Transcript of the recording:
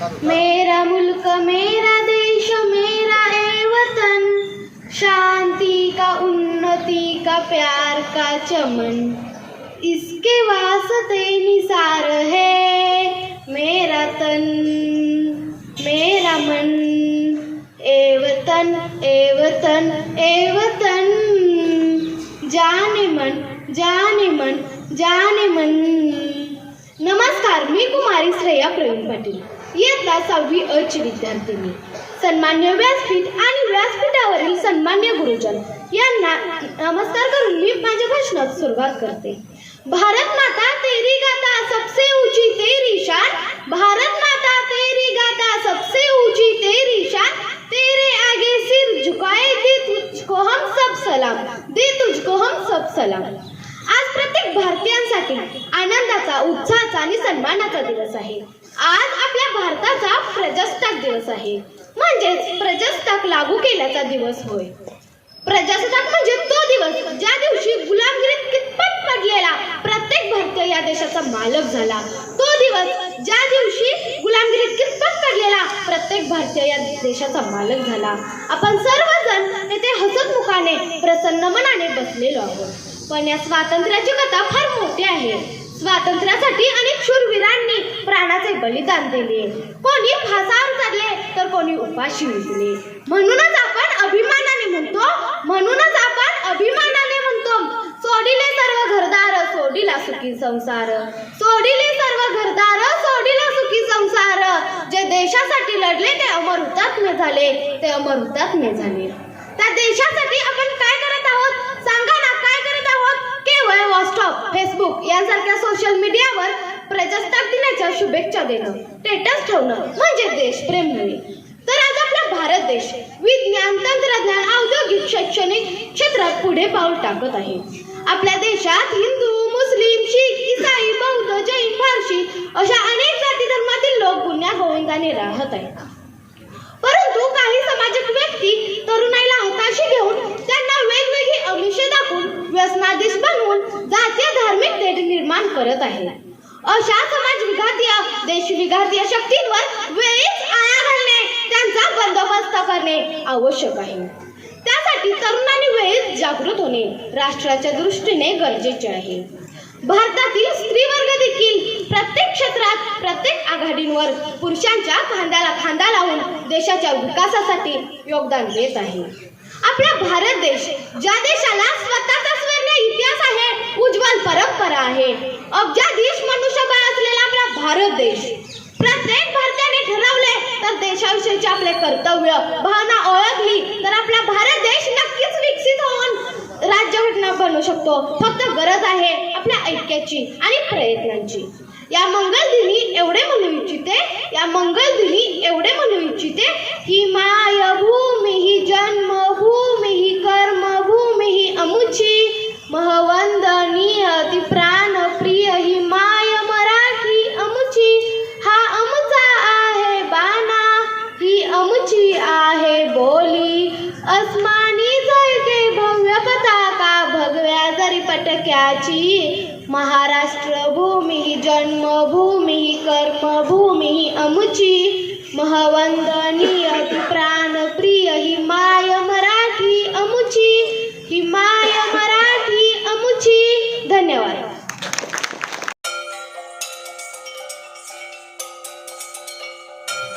मेरा मुल्क मेरा देश मेरा ए वतन। शांति का उन्नति का प्यार का चमन। इसके वास्ते निसार है मेरा तन मेरा मन। ए वतन ए वतन ए वतन। जाने मन जाने मन जाने मन। नमस्कार मी कुमारी श्रेया प्रवीण पाटील। इयत्ता सहावी अची विद्यार्थिनी सन्मान्य व्यासपीठ आणि व्यासपीठावरील सन्मान्य गुरुजन यांना नमस्कार करून मी माझ्या भाषणात सुरुवात करते. भारत माता तेरी गाता सबसे ऊंची तेरी शान. भारत माता तेरी गाता सबसे ऊंची तेरी शान. तेरे आगे सिर झुकाए दे तुझको हम सब सलाम. दे तुझको हम सब सलाम आज प्रत्येक भारतीयांसाठी आनंदाचा उत्साहाचा आणि सन्मानाचा दिवस आहे. आज आपल्या भारताचा प्रजासत्ताक दिवस आहे. म्हणजेच प्रजासत्ताक लागू केल्याचा दिवस होय. प्रजासत्ताक म्हणजे तो दिवस ज्या दिवशी गुलामगिरीत कितपत पडलेला प्रत्येक भारतीय या देशाचा मालक झाला. तो दिवस ज्या दिवशी गुलामगिरीत कितपत पडलेला प्रत्येक भारतीय या देशाचा मालक झाला. आपण सर्वजण तेथे हसत मुखाने प्रसन्न मनाने बसलेलो आहोत. पण या स्वातंत्र्याची कथा फार मोठी आहे. स्वातंत्र्यासाठी अनेक शूरवीरांनी प्राणाचे बलिदान दिले. कोणी फासावर चढले तर कोणी उपाशी उठले. म्हणूनच आपण अभिमानाने म्हणतो म्हणूनच आपण अभिमानाने म्हणतो सोडिले सर्व घरदार सोडिला सुखी संसार. सोडिले सर्व घरदार सोडिला सुखी संसार. जे देशासाठी लढले ते अमर हुतात्म्य झाले. ते अमर हुतात्म्य झाले. त्या देशासाठी आपण काय करत आहोत? सांगा ना काय करत आहोत? केवळ व्हॉट्सअप फेसबुक यांसारख्या सोशल मीडियावर शुभेच्छा देणं स्टेटस ठेवणं म्हणजे देशप्रेम नव्हे. तर आज आपला भारत देश विज्ञान तंत्रज्ञान औद्योगिक शैक्षणिक क्षेत्रात पुढे पाऊल टाकत आहे. आपल्या देशात हिंदू मुस्लिम शीख इसाई बौद्ध जैन फारशी अशा अनेक जाती धर्मातील लोक गुन्ह्या गोविंदाने राहत आहेत. परंतु काही सामाजिक व्यक्ती तरुणाईला हाताशी घेऊन त्यांना वेगवेगळी अमिषे दाखवून व्यसनाधीश बनवून जातीय धार्मिक तेढ निर्माण करत आहे अशा समाज विघातीय देश विघातीय शक्तींवर वेळीच आळा घालणे त्यांचा बंदोबस्त करणे आवश्यक आहे. त्यासाठी तरुणांनी वेळीच जागृत होणे राष्ट्राच्या दृष्टीने गरजेचे आहे. भारतातील स्त्रीवर्ग देखील प्रत्येक क्षेत्रात प्रत्येक आघाडींवर पुरुषांच्या खांद्याला खांदा लावून देशाच्या विकासासाठी योगदान देत आहे. आपला भारत देश ज्या देशाला स्वतःचा स्वर्ण इतिहास आहे उज्ज्वल परंपरा आहे अब्जाधीश मनुष्यबळ असलेला आपला भारत देश प्रत्येक भारतीयाने ठरवले तर देशाविषयीचे आपले कर्तव्य भावना ओळखली तर आपला भारत देश नक्कीच विकसित होऊन बनू शकतो. फक्त गरज आहे आपल्या ऐक्याची आणि प्रयत्नांची. या मंगल दिनी एवढे म्हणू इच्छिते या मंगल दिनी एवढे म्हणू इच्छिते की मायभूमी ही जन्मभूमी ही कर्मभूमी ही अमुची. महवंदनीय ती प्राण प्रिय ही माय मराठी अमुची. हा अमुचा आहे बाणा ही अमुची आहे बोली. अस्मा जरी पटक्याची महाराष्ट्र भूमी जन्मभूमी कर्मभूमी अमुची महवंदनी.